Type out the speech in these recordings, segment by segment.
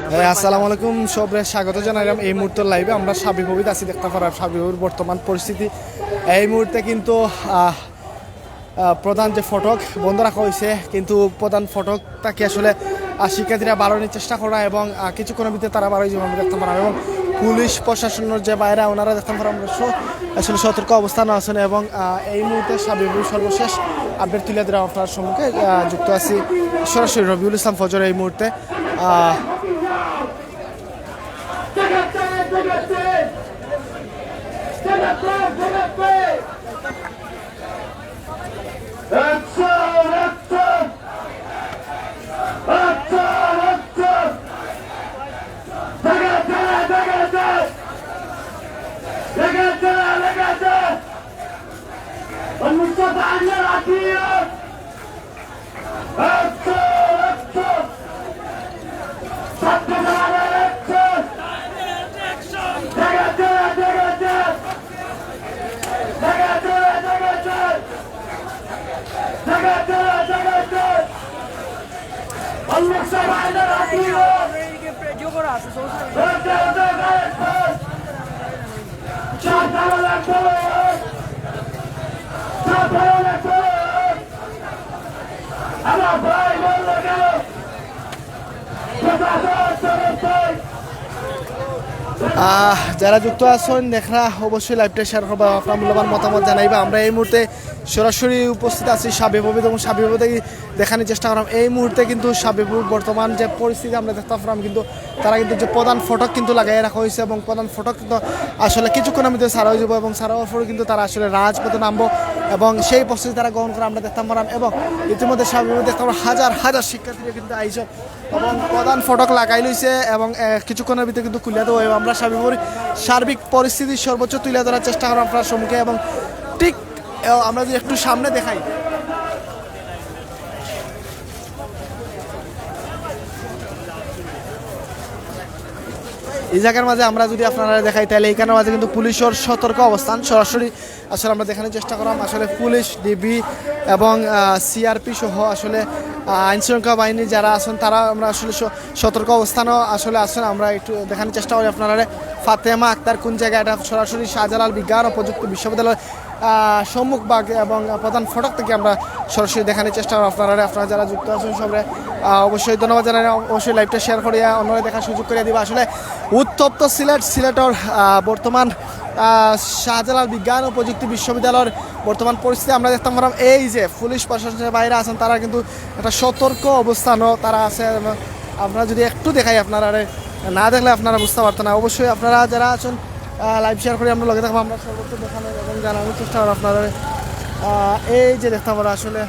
আসসালামু আলাইকুম সবরে স্বাগত জানাইলাম। এই মুহূর্তের লাইভে আমরা সাবি ভবিত আছি, দেখতে পারাম সাবিবুর বর্তমান পরিস্থিতি। এই মুহূর্তে কিন্তু প্রধান যে ফটক বন্ধ রাখা হয়েছে, কিন্তু প্রধান ফটকটাকে আসলে শিক্ষার্থীরা বাড়ানোর চেষ্টা করা এবং কিছুক্ষণের ভিতরে তারা বাড়াই আমরা দেখতে পারাম এবং পুলিশ প্রশাসনের যে বাইরে ওনারা দেখতে পারাম আসলে সতর্ক অবস্থান আছেন এবং এই মুহূর্তে সাবিবুর সর্বশেষ আপডেট তুলে দেওয়া আপনার সম্মুখে যুক্ত আছি সরাসরি রবিউল ইসলাম ফজর এই মুহূর্তে। Stand up. যারা যুক্ত আছেন দেখরা অবশ্যই লাইভটা শেয়ার করবা, আপনার মূল্যবান মতামত জানাইবা। আমরা এই মুহূর্তে সরাসরি উপস্থিত আছি সাবিববিদ এবং সাবিবতে দেখানোর চেষ্টা করলাম। এই মুহূর্তে কিন্তু সাবিবুর বর্তমান যে পরিস্থিতি আমরা দেখতে পারলাম, কিন্তু তারা কিন্তু যে প্রধান ফটক কিন্তু লাগাই রাখা হয়েছে, এবং প্রধান ফটক কিন্তু আসলে কিছুক্ষণ আমি সারা হয়ে যাব, এবং সারা হওয়ার পরে কিন্তু তারা আসলে রাজপথে নামবো। এবং সেই প্রস্তুতি তারা গ্রহণ করে আমরা দেখতাম পারলাম এবং ইতিমধ্যে সাবিবুর দেখতাম হাজার হাজার শিক্ষার্থীরা কিন্তু আইসব এবং প্রধান ফটক লাগাই লইছে এবং কিছুক্ষণের ভিতরে কিন্তু খুলিয়া দেবো এবং আমরা স্বাভাবিক সার্বিক পরিস্থিতি সর্বোচ্চ তুলে ধরার চেষ্টা করলাম আপনার সম্মুখে এবং ঠিক আমরা যদি একটু সামনে দেখাই এই জায়গার মাঝে আমরা যদি আপনারা দেখাই তাহলে এইখানের মাঝে কিন্তু পুলিশের সতর্ক অবস্থান। সরাসরি আসলে আমরা দেখানোর চেষ্টা করলাম। আসলে পুলিশ ডিবি এবং সিআরপি সহ আসলে আইন শৃঙ্খলা বাহিনী যারা আছেন তারা আমরা আসলে সতর্ক অবস্থানও আসলে আছেন। আমরা একটু দেখানোর চেষ্টা করি আপনারা। ফাতেমা আক্তার কোন জায়গায়? এটা সরাসরি শাহজালাল বিজ্ঞান ও প্রযুক্তি বিশ্ববিদ্যালয় আহ, সম্মুখ বাগ এবং প্রধান ফটক থেকে আমরা সরাসরি দেখানোর চেষ্টা করি আপনারা আপনারা যারা যুক্ত আছেন আহ, অবশ্যই ধন্যবাদ জানাই। অবশ্যই লাইভটা শেয়ার করিয়া অন্যরা দেখার সুযোগ করে দিবা। আসলে উত্তপ্ত সিলেট, সিলেটর বর্তমান শাহজালাল বিজ্ঞান ও প্রযুক্তি বিশ্ববিদ্যালয়ের বর্তমান পরিস্থিতি আমরা দেখতাম পারলাম এই যে পুলিশ প্রশাসনের বাইরে আছেন, তারা কিন্তু একটা সতর্ক অবস্থানও তারা আছে। আমরা যদি একটু দেখাই আপনারা না দেখলে আপনারা বুঝতে পারতেন না। অবশ্যই আপনারা যারা আছেন লাইভ শেয়ার করে আমরা লগে থাকব। আমরা সর্বোচ্চ দেখানোর এবং জানানোর চেষ্টা করব আপনারা এই যে দেখতাম পারা আসলে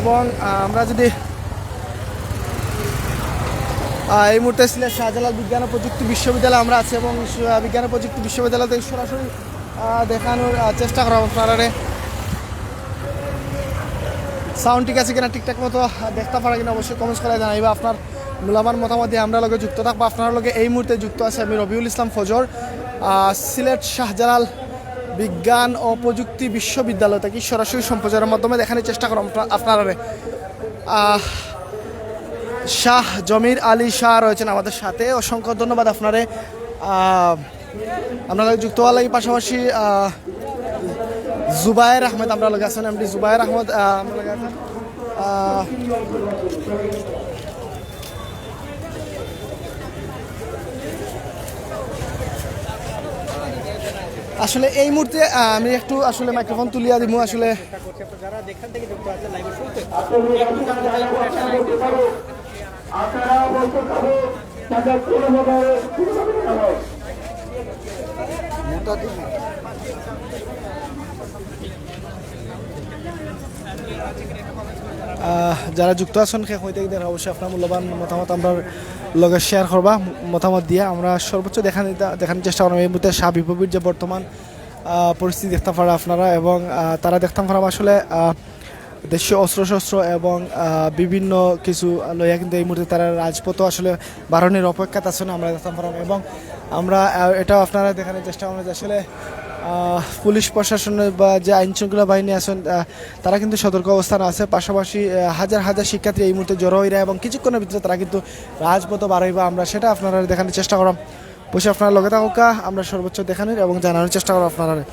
এবং আমরা যদি এই মুহূর্তে সিলেট শাহজালাল বিজ্ঞান ও প্রযুক্তি বিশ্ববিদ্যালয় আমরা আছি এবং বিজ্ঞান ও প্রযুক্তি বিশ্ববিদ্যালয় থেকে সরাসরি দেখানোর চেষ্টা করা আপনারা সাউন্ড ঠিক আছে কিনা, ঠিকঠাক মতো দেখতে পারা কিনা, অবশ্যই কমেন্টস করে জানাইবা। আপনার মূল্যবান মতামত দিয়ে আমরা লগে যুক্ত থাকব। আপনার লগে এই মুহূর্তে যুক্ত আছে আমি রবিউল ইসলাম ফজর। সিলেট শাহজালাল বিজ্ঞান ও প্রযুক্তি বিশ্ববিদ্যালয় থেকে সরাসরি সম্প্রচারের মাধ্যমে দেখানোর চেষ্টা করো আপনারা শাহ জমির আলী শাহ রয়েছেন আমাদের সাথে। অসংখ্য ধন্যবাদ আপনারে। আপনারা যুক্ত হওয়ার লাগে পাশাপাশি জুবায়ের আহমেদ আমরা লগে আছেন এমডি জুবায়ের আহমেদ আহ, আমরা লগে আছেন আহ, আসলে এই মুহূর্তে আমি একটু আসলে মাইক্রোফোন তুলিয়া দিব আসলে। যারা যুক্ত আছেন শেষ হইতে গিয়ে অবশ্যই আপনার মূল্যবান মতামত আমরা লগে শেয়ার করবা, মতামত দিয়ে। আমরা সর্বোচ্চ দেখান দেখানোর চেষ্টা করব। এই মুহূর্তে শাহ বিপ্লবীর যে বর্তমান পরিস্থিতি দেখতে পারা আপনারা এবং তারা দেখতাম পারা আসলে দেশীয় অস্ত্রশস্ত্র এবং বিভিন্ন কিছু লইয়া কিন্তু এই মুহূর্তে তারা রাজপথও আসলে বারণের অপেক্ষাতে আছেন আমরা দেখতাম পারাম এবং আমরা এটাও আপনারা দেখানোর চেষ্টা যে আসলে পুলিশ প্রশাসনের বা যে আইন শৃঙ্খলা বাহিনী আছেন তারা কিন্তু সতর্ক অবস্থান আছে। পাশাপাশি হাজার হাজার শিক্ষার্থী এই মুহূর্তে জড়ো হইরা এবং কিছুক্ষণের ভিতরে তারা কিন্তু রাজপথ বাড়াইবা আমরা সেটা আপনারা দেখানোর চেষ্টা করাম বসে আপনারা লগে থাকা আমরা সর্বোচ্চ দেখানোর এবং জানানোর চেষ্টা করব আপনারা।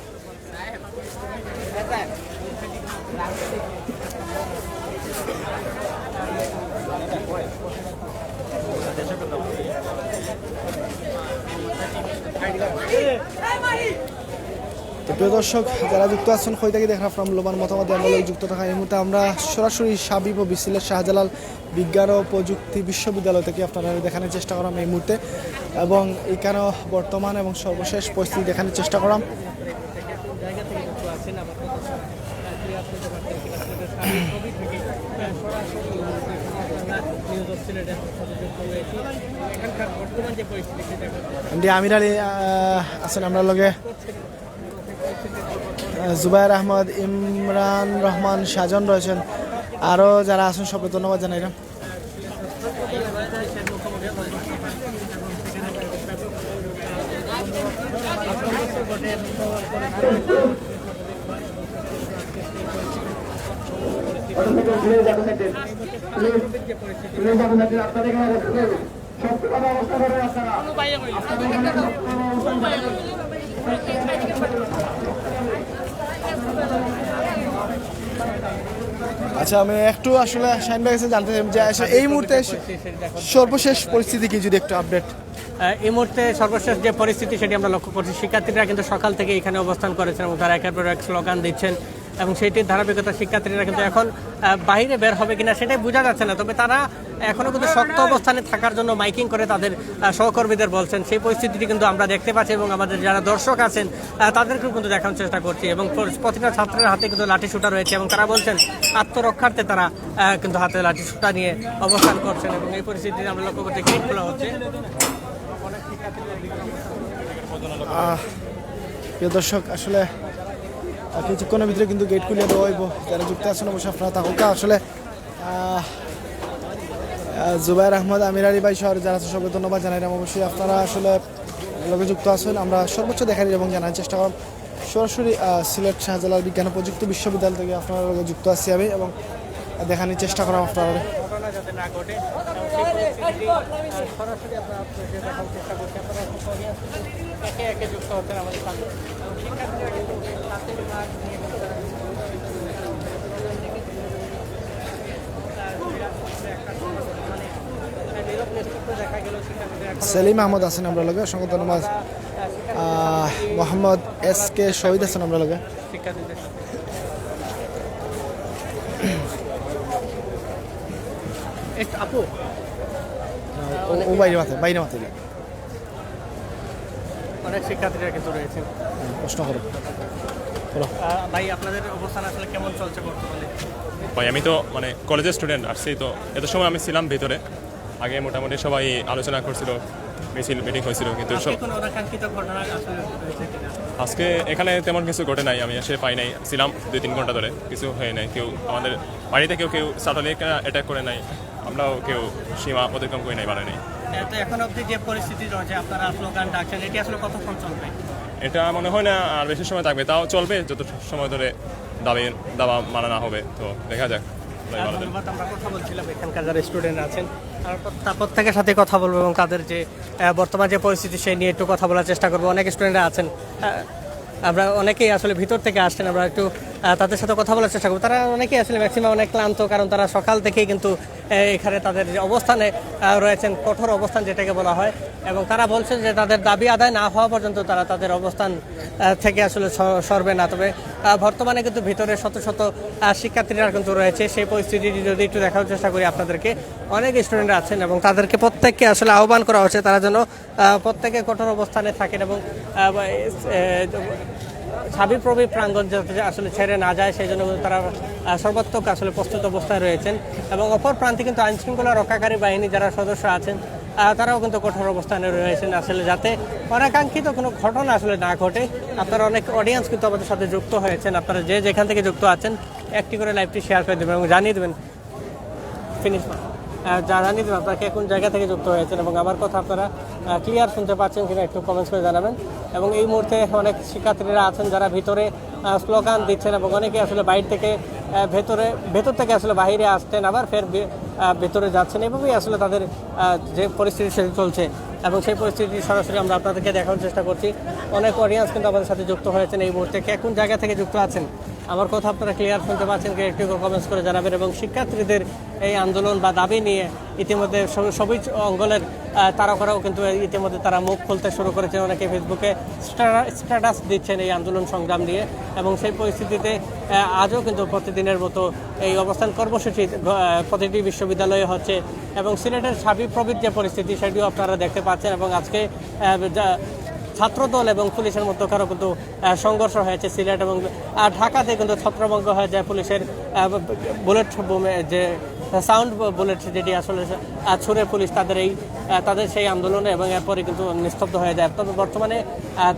প্রিয় দর্শক যারা যুক্ত আছেন কই থেকে দেখেন আপনার মূল্যবান মতামত আন্দোলনে যুক্ত থাকা এই মুহূর্তে আমরা সরাসরি সাবিব ও বিসিলের শাহজালাল বিজ্ঞান ও প্রযুক্তি বিশ্ববিদ্যালয় থেকে আপনারা দেখানোর চেষ্টা করাম এই মুহূর্তে। এবং এখানেও বর্তমান এবং সর্বশেষ পরিস্থিতি দেখানোর চেষ্টা করাম। আমার আলী আছেন আমরা লগে। জুবাইর আহমদ ইমরান রহমান সাজন রয়েছেন। আরও যারা আছেন সবাই ধন্যবাদ জানাইলাম। আপনারা আচ্ছা আমি একটু আসলে শাইন ভাই জানতে চাই যে আসলে এই মুহূর্তে সর্বশেষ পরিস্থিতি কি, যদি একটু আপডেট এই মুহূর্তে সর্বশেষ যে পরিস্থিতি সেটি আমরা লক্ষ্য করছি। শিক্ষার্থীরা কিন্তু সকাল থেকে এখানে অবস্থান করেছেন এবং তারা একের পর এক স্লোগান দিচ্ছেন। এবং সেইটির ধারাবাহিকতা শিক্ষার্থীরা কিন্তু এখন বাইরে বের হবে কিনা সেটাই বোঝা যাচ্ছে না। তবে তারা এখনও কিন্তু শক্ত অবস্থানে থাকার জন্য মাইকিং করে তাদের সহকর্মীদের বলছেন। সেই পরিস্থিতিটি কিন্তু আমরা দেখতে পাচ্ছি এবং আমাদের যারা দর্শক আছেন তাদেরকেও কিন্তু দেখানোর চেষ্টা করছি এবং প্রতিটা ছাত্রের হাতে কিন্তু লাঠি শুটা রয়েছে এবং তারা বলছেন, আত্মরক্ষার্থে তারা কিন্তু হাতে লাঠি শুটা নিয়ে অবস্থান করছেন এবং এই পরিস্থিতি আমরা লক্ষ্য করতে গেট খোলা হচ্ছে। প্রিয় দর্শক, আসলে কিছুক্ষণের ভিতরে কিন্তু গেট খুলে দেওয়া হইব। যারা যুক্ত আছেন অবশ্যই আপনারা তাহলে আসলে আহ, আহ, জুবাইর আহমদ আমির আলী ভাই সর যারা আছে সবাই ধন্যবাদ জানাইলাম অবশ্যই আপনারা আসলে লগে যুক্ত আছেন আমরা সর্বোচ্চ দেখার এবং জানার চেষ্টা করব। সরাসরি সিলেট শাহজালাল বিজ্ঞান প্রযুক্তি বিশ্ববিদ্যালয় থেকে আপনারা লগে যুক্ত আছি আমি। এবং দেখানোর চেষ্টা করাম আপনারা সেলিম আহমদ আছেন আমরা লগে, অসংখ্য ধন্যবাদ। মোহাম্মদ এস কে শহীদ আছেন আমরা লগে। শিক্ষার্থীদের একটু আপু ও- বাইরে মাথায় বাইরে মাথায় অনেক শিক্ষার্থীরা কিন্তু রয়েছেন প্রশ্ন করো ভাই আপনাদের অবস্থান আসলে কেমন চলছে বর্তমানে ভাই আমি তো মানে কলেজের স্টুডেন্ট আসছি তো এত সময় আমি ছিলাম ভিতরে আগে মোটামুটি সবাই আলোচনা করছিল মিছিল মিটিং হয়েছিল কিন্তু আজকে সব আজকে এখানে তেমন কিছু ঘটে নাই আমি এসে পাই নাই ছিলাম দুই তিন ঘণ্টা ধরে কিছু হয়ে নাই কেউ আমাদের বাড়িতে কেউ কেউ স্যাটেলাইট অ্যাটাক করে নাই আমরাও কেউ সীমা অতিক্রম করে নাই বাড়ি নাই তো এখন অবধি যে পরিস্থিতি রয়েছে আপনারা স্লোগান ডাকছেন এটি আসলে কতক্ষণ চলবে? এটা মনে হয় না আর বেশি সময় থাকবে তাও চলবে যত সময় ধরে দাবি দাবা মানা না হবে তো দেখা যাক। ধন্যবাদ আমরা কথা বলছিলাম এখানকার যারা স্টুডেন্ট আছেন আর তার প্রত্যেকের সাথে কথা বলব এবং তাদের যে বর্তমান যে পরিস্থিতি সেই নিয়ে একটু কথা বলার চেষ্টা করব। অনেক স্টুডেন্টরা আছেন আমরা অনেকেই আসলে ভিতর থেকে আসছেন আমরা একটু তাদের সাথে কথা বলার চেষ্টা করব। তারা অনেকেই আসলে ম্যাক্সিমাম অনেক ক্লান্ত, কারণ তারা সকাল থেকেই কিন্তু এখানে তাদের যে অবস্থানে রয়েছেন, কঠোর অবস্থান যেটাকে বলা হয়। এবং তারা বলছেন যে তাদের দাবি আদায় না হওয়া পর্যন্ত তারা তাদের অবস্থান থেকে আসলে সরবে না। তবে বর্তমানে কিন্তু ভিতরে শত শত শিক্ষার্থীরা কিন্তু রয়েছে। সেই পরিস্থিতি যদি একটু দেখার চেষ্টা করি আপনাদেরকে, অনেক স্টুডেন্ট আছেন এবং তাদেরকে প্রত্যেককে আসলে আহ্বান করা হচ্ছে, তারা যেন প্রত্যেকে কঠোর অবস্থানে থাকেন এবং আহ, বা, এ, ছাবি প্রবি প্রাঙ্গণ যাতে আসলে ছেড়ে না যায় সেই জন্য তারা সর্বাত্মক আসলে প্রস্তুত অবস্থায় রয়েছেন। এবং অপর প্রান্তে কিন্তু আইনশৃঙ্খলা রক্ষাকারী বাহিনী যারা সদস্য আছেন তারাও কিন্তু কঠোর অবস্থানে রয়েছেন আসলে যাতে অনাকাঙ্ক্ষিত কোনো ঘটনা আসলে না ঘটে। আপনারা অনেক অডিয়েন্স কিন্তু আমাদের সাথে যুক্ত হয়েছেন। আপনারা যে যেখান থেকে যুক্ত আছেন একটি করে লাইভটি শেয়ার করে দেবেন এবং জানিয়ে দেবেন। ফিনিশ আহ, জানিয়ে দেবেন আপনারা কে কোন জায়গা থেকে যুক্ত হয়েছেন এবং আমার কথা আপনারা ক্লিয়ার শুনতে পাচ্ছেন কিনা একটু কমেন্টস করে জানাবেন। এবং এই মুহূর্তে অনেক শিক্ষার্থীরা আছেন যারা ভিতরে স্লোগান দিচ্ছেন এবং অনেকে আসলে বাইরে থেকে ভেতরে ভেতর থেকে আসলে বাইরে আসছেন আবার ফের ভেতরে যাচ্ছেন। এভাবেই আসলে তাদের যে পরিস্থিতি সেটি চলছে। এবং সেই পরিস্থিতি সরাসরি আমরা আপনাদেরকে দেখানোর চেষ্টা করছি। অনেক অডিয়েন্স কিন্তু আমাদের সাথে যুক্ত হয়েছেন এই মুহূর্তে। কে কোন জায়গা থেকে যুক্ত আছেন? আমার কথা আপনারা ক্লিয়ার শুনতে পাচ্ছেন কি একটু কমেন্টস করে জানাবেন এবং শিক্ষার্থীদের এই আন্দোলন বা দাবি নিয়ে ইতিমধ্যে সব- সবই অঙ্গলের তারকারাও কিন্তু ইতিমধ্যে তারা মুখ খুলতে শুরু করেছেন। অনেকে ফেসবুকে স্ট্যাটাস দিচ্ছেন এই আন্দোলন সংগ্রাম নিয়ে এবং সেই পরিস্থিতিতে আজও কিন্তু প্রতিদিনের মতো এই অবস্থান কর্মসূচি প্রতিটি বিশ্ববিদ্যালয়ে হচ্ছে এবং সিলেটের সাবিপ্রবির যে পরিস্থিতি, সেটিও আপনারা দেখতে পাচ্ছেন এবং আজকে ছাত্রদল এবং পুলিশের মধ্যকারও কিন্তু সংঘর্ষ হয়েছে সিলেট এবং ঢাকাতে কিন্তু ছত্রভঙ্গ হয়ে যায় পুলিশের বুলেট বোমে যে, সাউন্ড বুলেট যেটি আসলে ছুড়ে পুলিশ তাদের এই তাদের সেই আন্দোলনে এবং এরপরে কিন্তু নিস্তব্ধ হয়ে যায়। তবে বর্তমানে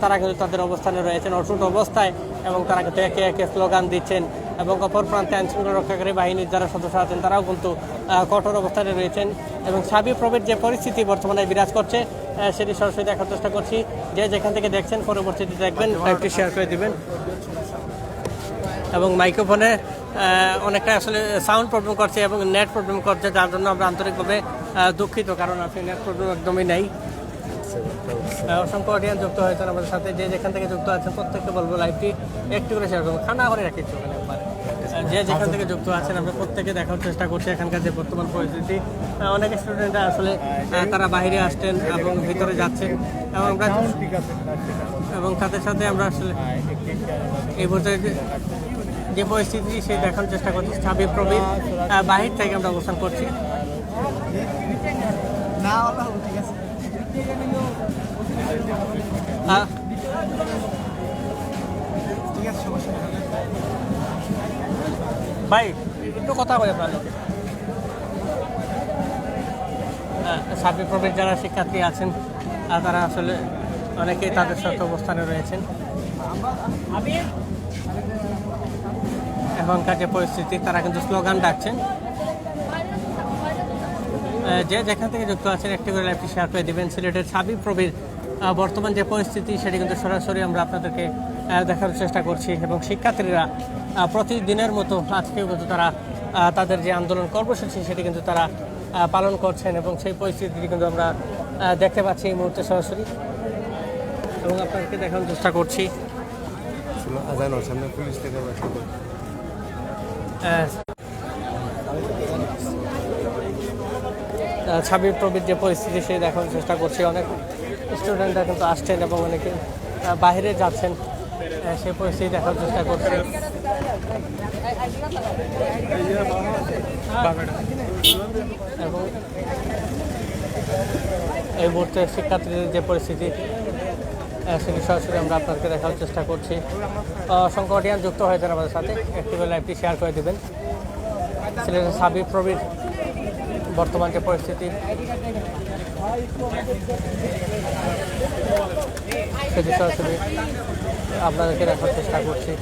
তারা কিন্তু তাদের অবস্থানে রয়েছেন অটুট অবস্থায় এবং তারা কিন্তু একে একে স্লোগান দিচ্ছেন এবং অপর প্রান্তে আইনশৃঙ্খলা রক্ষাকারী বাহিনীর যারা সদস্য আছেন তারাও কিন্তু কঠোর অবস্থানে রয়েছেন এবং সাবি প্রবের যে পরিস্থিতি বর্তমানে বিরাজ করছে সেটি সরাসরি দেখার চেষ্টা করছি। যে যেখান থেকে দেখছেন পরবর্তীতে দেখবেন লাইভটি শেয়ার করে দিবেন। এবং মাইক্রোফোনে অনেকটা আসলে সাউন্ড প্রবলেম করছে এবং নেট প্রবলেম করছে যার জন্য আমরা আন্তরিকভাবে দুঃখিত কারণ আপনি নেট প্রবলেম একদমই নেই। অসংখ্য অডিয়েন্স যুক্ত হয়েছেন আমাদের সাথে। যে যেখান থেকে যুক্ত আছেন প্রত্যেককে বলব লাইভটি একটু করে শেয়ার করব। খানা করে রাখি আহ, যে যেখান থেকে যুক্ত আছেন আমরা প্রত্যেকে দেখার চেষ্টা করছি এখানকার যে বর্তমান পরিস্থিতি। অনেক স্টুডেন্টরা আসলে তারা বাইরে আসছেন এবং ভিতরে যাচ্ছেন। এবং আমরা এবং তাদের সাথে আমরা আসলে এই মুহূর্তে যে- পরিস্থিতি সেই দেখানোর চেষ্টা করছি। সাবির প্রবীণ বাহির থেকে আমরা অবস্থান করছি। আহ, ভাই, একটু কথা বলে আপনার লোকে সাবির প্রবীর যারা শিক্ষার্থী আছেন তারা আসলে অনেকেই তাদের সাথে অবস্থানে রয়েছেন। এখনকার যে পরিস্থিতি, তারা কিন্তু স্লোগান ডাকছেন। যে যেখান থেকে যুক্ত আছেন, একটি করে লাইভটি শেয়ার করে দিবেন। সিলেটের সাবি প্রবীর বর্তমান যে পরিস্থিতি, সেটি কিন্তু সরাসরি আমরা আপনাদেরকে দেখার চেষ্টা করছি। এবং শিক্ষার্থীরা প্রতিদিনের মতো আজকেও কিন্তু তারা তাদের যে আন্দোলন কর্মসূচি সেটি কিন্তু তারা পালন করছেন এবং সেই পরিস্থিতিটি কিন্তু আমরা দেখতে পাচ্ছি এই মুহূর্তে সরাসরি। এবং আপনাদেরকে দেখানোর চেষ্টা করছি। ছাবির প্রবীর যে পরিস্থিতি সেই দেখানোর চেষ্টা করছি। অনেক স্টুডেন্টরা কিন্তু আসছেন এবং অনেকে বাইরে যাচ্ছেন। সেই পরিস্থিতি দেখার চেষ্টা করছি। এবং এই মুহূর্তে শিক্ষার্থীদের যে পরিস্থিতি সেটি সরাসরি আমরা আপনাদেরকে দেখার চেষ্টা করছি। অডিয়ান যুক্ত হয়েছেন আমাদের সাথে। একটি লাইভটি শেয়ার করে দেবেন। সিলেটের সাবির প্রবীর বর্তমান যে পরিস্থিতি। সেটি সরাসরি আপনাদেরকে দেখার চেষ্টা করছি।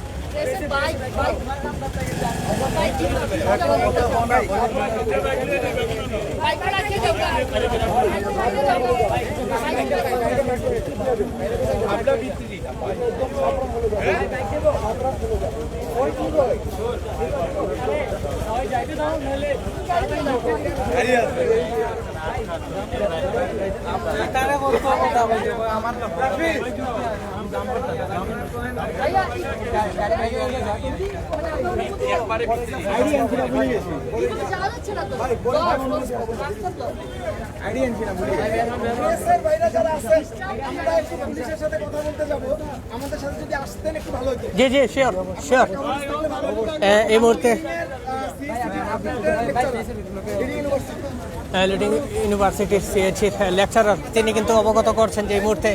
আমরা জি জি শিওর শিওর এই মুহূর্তে লিডিং ইউনিভার্সিটির লেকচারার তিনি কিন্তু অবগত করছেন যে এই মুহূর্তে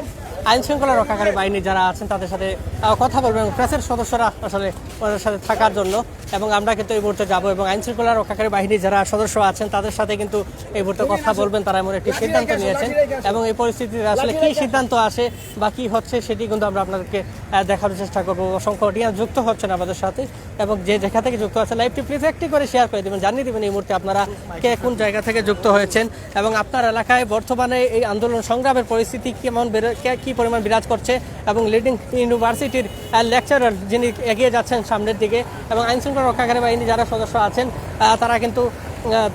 আইন শৃঙ্খলা রক্ষাকারী বাহিনী যারা আছেন, তাদের সাথে কথা বলবেন প্রেসের সদস্যরা আসলে ওদের সাথে থাকার জন্য। এবং আমরা কিন্তু এই মুহূর্তে যাব এবং আইন শৃঙ্খলা রক্ষাকারী বাহিনী যারা সদস্য আছেন, তাদের সাথে কিন্তু এই মুহূর্তে কথা বলবেন। তারা এমন একটি সিদ্ধান্ত নিয়েছেন। এবং এই পরিস্থিতিতে আসলে কি সিদ্ধান্ত আসে বা কি হচ্ছে, সেটি কিন্তু আমরা আপনাদেরকে দেখানোর চেষ্টা করব। অসংখ্য অডিয়েন্স যুক্ত হচ্ছেন আমাদের সাথে। এবং যে যেখান থেকে যুক্ত আছে লাইভটি প্লিজ একটি করে শেয়ার করে দেবেন, জানিয়ে দেবেন এই মুহূর্তে আপনারা কে কোন জায়গা থেকে যুক্ত হয়েছেন। এবং আপনার এলাকায় বর্তমানে এই আন্দোলন সংগ্রামের পরিস্থিতি কেমন কে- কি পরিমাণ বিরাজ করছে এবং লিডিং ইউনিভার্সিটির লেকচারার যিনি এগিয়ে যাচ্ছেন সামনের দিকে এবং আইন শৃঙ্খলা রক্ষাকারী বাহিনী যারা সদস্য আছেন তারা কিন্তু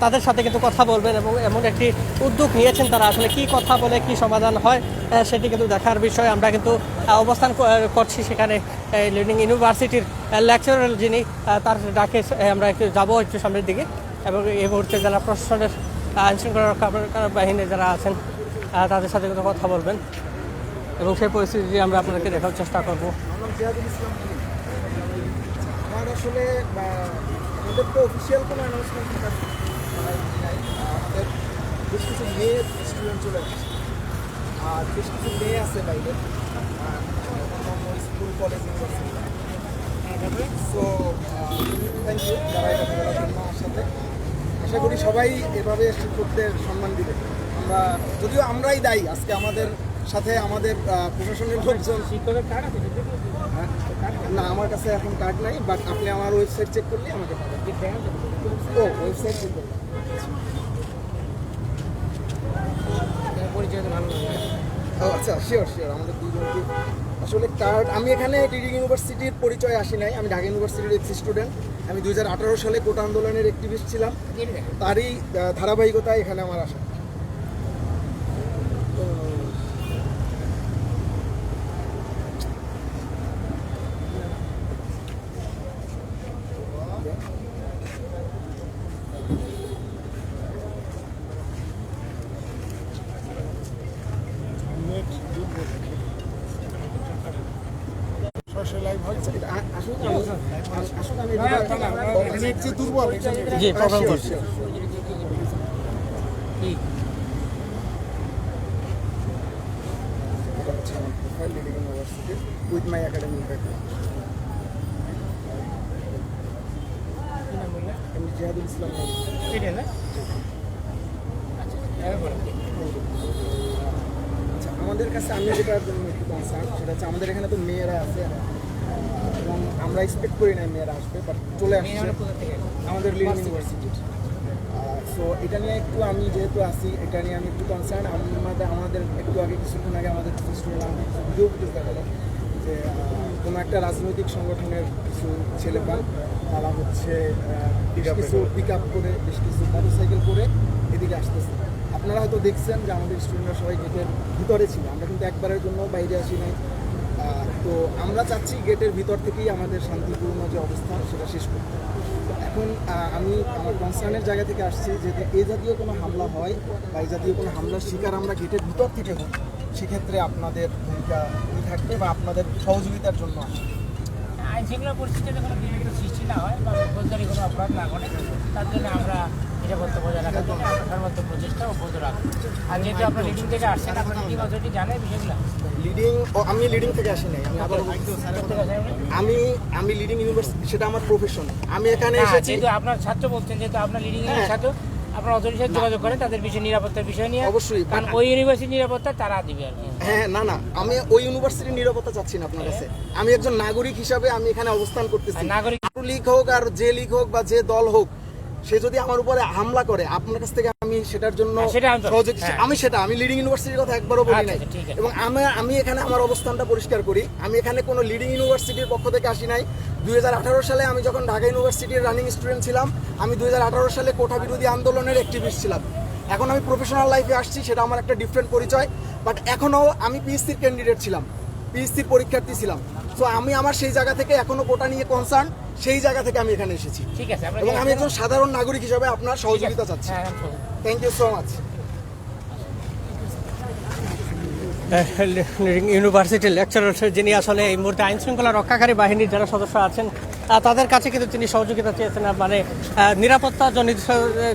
তাদের সাথে কিন্তু কথা বলবেন এবং এমন একটি উদ্যোগ নিয়েছেন তারা। আসলে কি কথা বলে, কি সমাধান হয় সেটি কিন্তু দেখার বিষয়। আমরা কিন্তু অবস্থান করছি সেখানে লিডিং ইউনিভার্সিটির লেকচারার যিনি তার ডাকে আমরা একটু যাব একটু সামনের দিকে এবং এই মুহূর্তে জেলা প্রশাসনের আইন শৃঙ্খলা রক্ষা বাহিনী যারা আছেন তাদের সাথে কিন্তু কথা বলবেন। এবং সেই পরিস্থিতি আমরা আপনাদেরকে দেখার চেষ্টা করব। আসলে তো কোনো আমাদের বেশ কিছু মেয়ে স্টুডেন্ট আর কিছু মেয়ে আছে বাইরে। স্কুল কলেজ আমার সাথে আশা করি সবাই এভাবে শিক্ষকদের সম্মান দিবে। আমরা, যদিও আমরাই দায়ী, আজকে আমাদের সাথে আমাদের প্রশাসনের লোকজন। হ্যাঁ? না আমার কাছে এখন কার্ড নাই বাট আপনি আমার ওয়েবসাইট চেক করলে আমাকে পাবেন। ও ওয়েবসাইট চেক আচ্ছা শিওর শিওর আমাদের দুজনকে। আসলে কার্ড আমি এখানে ডিগ্রি ইউনিভার্সিটির পরিচয় আসি নাই আমি ঢাকা ইউনিভার্সিটির এক্স স্টুডেন্ট আমি দুই হাজার আঠারো সালে কোটা আন্দোলনের অ্যাক্টিভিস্ট ছিলাম। তারই ধারাবাহিকতায় এখানে আমার আসা। আচ্ছা আমাদের কাছে আমি কনসার্ন সেটা হচ্ছে আমাদের এখানে তো মেয়েরা আছে। এবং আমরা এক্সপেক্ট করি না মেয়েরা আসবে বাট চলে আসছে আমাদের লিডিং ইউনিভার্সিটির সো এটা নিয়ে একটু আমি যেহেতু আসি এটা নিয়ে আমি একটু কনসার্ন আমাদের আমাদের একটু আগে কিছুক্ষণ আগে আমাদের কিছু স্টুডেন্ট আমাদের কিছু ভিডিও ফুটেজ দেখাল যে কোনো একটা রাজনৈতিক সংগঠনের কিছু ছেলে পাল তারা হচ্ছে বেশ কিছু পিক আপ করে বেশ কিছু মোটরসাইকেল করে এদিকে আসতেছে। আপনারা হয়তো দেখছেন যে আমাদের স্টুডেন্টরা সবাই গেটের ভিতরে ছিল আমরা কিন্তু একবারের জন্য বাইরে আসি নাই। তো আমরা চাচ্ছি গেটের ভিতর থেকেই আমাদের শান্তিপূর্ণ যে অবস্থান, সেটা শেষ করতে। এখন আমি আমার কনসার্নের জায়গা থেকে আসছি যে এ জাতীয় কোনো হামলা হয় বা এই জাতীয় কোনো হামলার শিকার আমরা গেটের ভিতর থেকে হই, সেক্ষেত্রে আপনাদের ভূমিকা কি থাকবে বা আপনাদের সহযোগিতার জন্য আসবে? আইন শৃঙ্খলা পরিস্থিতিতে কোনো বিঘ্ন সৃষ্টি না হয় বা ফৌজদারি কোনো অপরাধ না ঘটে, তার জন্য আমরা নিরাপত্তা বজায় রাখার জন্য প্রচেষ্টা বোধ রাখব আর যেহেতু আপনার লিডিং থেকে আসছেন আপনার লিডিং অথরিটি জানে বিষয়গুলো? লিডিং ও আমি লিডিং থেকে আসি নাই আমি আবার আমি আমি লিডিং ইউনিভার্সিটি সেটা আমার প্রফেশন আমি এখানে এসেছি। যেহেতু আপনার ছাত্র বলছেন যেহেতু আপনার লিডিং এর হ্যাঁ। ছাত্র আপনার অথরিটির সাথে যোগাযোগ করেন তাদের বিষয়ে নিরাপত্তার বিষয় নিয়ে। অবশ্যই, কারণ ওই ইউনিভার্সিটির নিরাপত্তা তারা দিবে আর কি। হ্যাঁ না না আমি ওই ইউনিভার্সিটির নিরাপত্তা চাচ্ছি না আপনার কাছে। আমি একজন নাগরিক হিসাবে আমি এখানে অবস্থান করতেছি। নাগরিক লীগ হোক আর যে লীগ হোক বা যে দল হোক সে যদি আমার উপরে হামলা করে আপনার কাছ থেকে আমি সেটার জন্য হ্যাঁ, সহযোগী হ্যাঁ। আমি সেটা আমি লিডিং ইউনিভার্সিটির কথা একবারও বলি আচ্ছা, নাই। আচ্ছা। এবং আমি আমি এখানে আমার অবস্থানটা পরিষ্কার করি। আমি এখানে কোনো লিডিং ইউনিভার্সিটির পক্ষ থেকে আসি নাই। দুই হাজার আঠারো সালে আমি যখন ঢাকা ইউনিভার্সিটির রানিং স্টুডেন্ট ছিলাম আমি দুই হাজার আঠারো সালে কোঠা বিরোধী আন্দোলনের অ্যাক্টিভিস্ট ছিলাম। এখন আমি প্রফেশনাল লাইফে আসছি সেটা আমার একটা ডিফারেন্ট পরিচয়। বাট এখনও আমি পিএসসির ক্যান্ডিডেট ছিলাম। পিএসসির পরীক্ষার্থী ছিলাম। তো আমি আমার সেই জায়গা থেকে এখনও কোটা নিয়ে কনসার্ন সেই জায়গা থেকে আমি এখানে এসেছি। ঠিক আছে এবং আমি একজন সাধারণ নাগরিক হিসাবে আপনার সহযোগিতা চাচ্ছি। থ্যাংক ইউ সো মাচ ইউনিভার্সিটির লেকচারার যিনি আসলে এই মুহূর্তে আইন শৃঙ্খলা রক্ষাকারী বাহিনীর যারা সদস্য আছেন তাদের কাছে কিন্তু তিনি সহযোগিতা চেয়েছেন মানে আহ,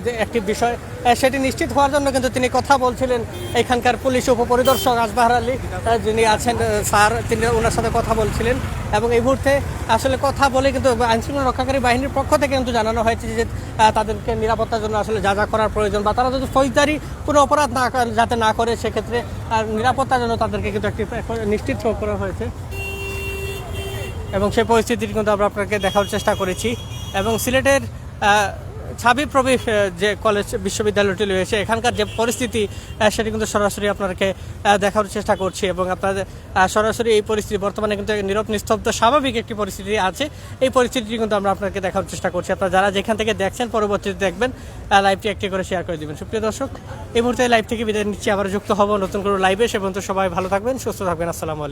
যে একটি বিষয় সেটি নিশ্চিত হওয়ার জন্য কিন্তু তিনি কথা বলছিলেন। এখানকার পুলিশ উপপরিদর্শক আসবাহার আলী যিনি আছেন স্যার তিনি ওনার সাথে কথা বলছিলেন। এবং এই মুহূর্তে আসলে কথা বলে কিন্তু আইনশৃঙ্খলা রক্ষাকারী বাহিনীর পক্ষ থেকে কিন্তু জানানো হয়েছে যে তাদেরকে নিরাপত্তার জন্য আসলে যা যা করার প্রয়োজন বা তারা যদি ফৌজদারি কোনো অপরাধ না যাতে না করে সেক্ষেত্রে আর নিরাপত্তার জন্য তাদেরকে কিন্তু একটি নিশ্চিত করা হয়েছে। এবং সেই পরিস্থিতিটি কিন্তু আমরা আপনাকে দেখার চেষ্টা করেছি। এবং সিলেটের ছাবি প্রবি যে কলেজ বিশ্ববিদ্যালয়টি রয়েছে, এখানকার যে পরিস্থিতি সেটি কিন্তু সরাসরি আপনাকে দেখার চেষ্টা করছি এবং আপনাদের সরাসরি এই পরিস্থিতি বর্তমানে কিন্তু নীরব, নিস্তব্ধ, স্বাভাবিক একটি পরিস্থিতি আছে। এই পরিস্থিতিটি কিন্তু আমরা আপনাকে দেখার চেষ্টা করছি। আপনারা যারা যেখান থেকে দেখছেন, পরবর্তীতে দেখবেন লাইভটি একটি করে শেয়ার করে দিবেন। সুপ্রিয় দর্শক, এই মুহূর্তে লাইভ থেকে বিদায় নিচ্ছি। আবার যুক্ত হব নতুন করে লাইভে সে পর্যন্ত সবাই ভালো থাকবেন, সুস্থ থাকবেন। আসসালামু